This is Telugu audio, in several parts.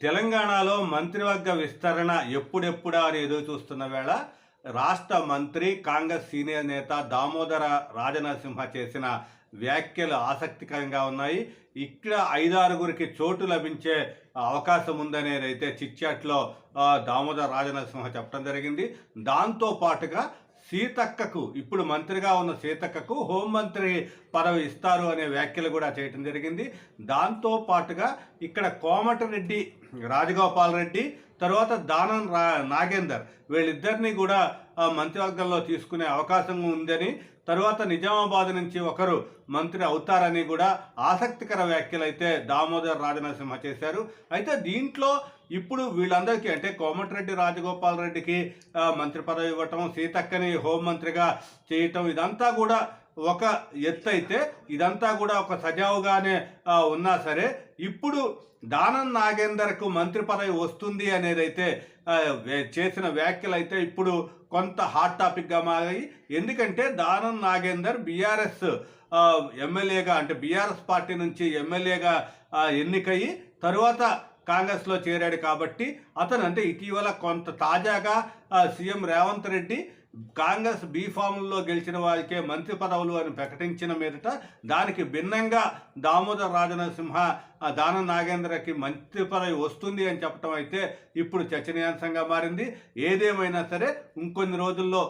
తెలంగాణలో మంత్రివర్గ విస్తరణ ఎప్పుడెప్పుడా అని ఎదురు చూస్తున్న వేళ రాష్ట్ర మంత్రి కాంగ్రెస్ సీనియర్ నేత దామోదర రాజనరసింహ చేసిన వ్యాఖ్యలు ఆసక్తికరంగా ఉన్నాయి. ఇక్కడ ఐదారుగురికి చోటు లభించే అవకాశం ఉందనేది అయితే చిట్చాట్లో దామోదర రాజనరసింహ చెప్పడం జరిగింది. దాంతో పాటుగా సీతక్కకు ఇప్పుడు మంత్రిగా ఉన్న సీతక్కకు హోంమంత్రి పదవి ఇస్తారు అనే వ్యాఖ్యలు కూడా చేయటం జరిగింది. దాంతో పాటుగా ఇక్కడ కోమటిరెడ్డి రాజగోపాల్ రెడ్డి తర్వాత దానం రా నాగేందర్ వీళ్ళిద్దరినీ కూడా మంత్రివర్గంలో తీసుకునే అవకాశం ఉందని తరువాత నిజామాబాద్ నుంచి ఒకరు మంత్రి అవుతారని కూడా ఆసక్తికర వ్యాఖ్యలు అయితే దామోదర్ రాజనరసింహ చేశారు. అయితే దీంట్లో ఇప్పుడు వీళ్ళందరికీ అంటే కోమటిరెడ్డి రాజగోపాల్ రెడ్డికి మంత్రి పదవి ఇవ్వటం సీతక్కని హోంమంత్రిగా చేయటం ఇదంతా కూడా ఒక ఎత్తు అయితే ఇదంతా కూడా ఒక సజావుగానే ఉన్నా సరే ఇప్పుడు దానం నాగేందర్కు మంత్రి పదవి వస్తుంది అనేది అయితే చేసిన వ్యాఖ్యలు అయితే ఇప్పుడు కొంత హాట్ టాపిక్గా మారాయి. ఎందుకంటే దానం నాగేందర్ బీఆర్ఎస్ ఎమ్మెల్యేగా అంటే బీఆర్ఎస్ పార్టీ నుంచి ఎమ్మెల్యేగా ఎన్నికయ్యి తరువాత కాంగ్రెస్లో చేరాడు కాబట్టి అతను అంటే ఇటీవల కొంత తాజాగా సీఎం రేవంత్ రెడ్డి కాంగ్రెస్ బీఫామ్లో గెలిచిన వారికే మంత్రి పదవులు అని ప్రకటించిన మీదట దానికి భిన్నంగా దామోదర్ రాజనరసింహ దాన నాగేంద్రకి మంత్రి పదవి వస్తుంది అని చెప్పడం అయితే ఇప్పుడు చర్చనీయాంశంగా మారింది. ఏదేమైనా సరే ఇంకొన్ని రోజుల్లో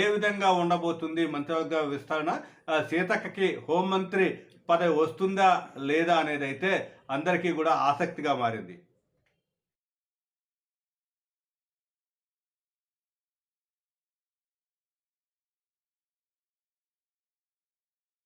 ఏ విధంగా ఉండబోతుంది మంత్రివర్గ విస్తరణ? సీతక్కకి హోంమంత్రి పదవి వస్తుందా లేదా అనేది అయితే అందరికీ కూడా ఆసక్తిగా మారింది.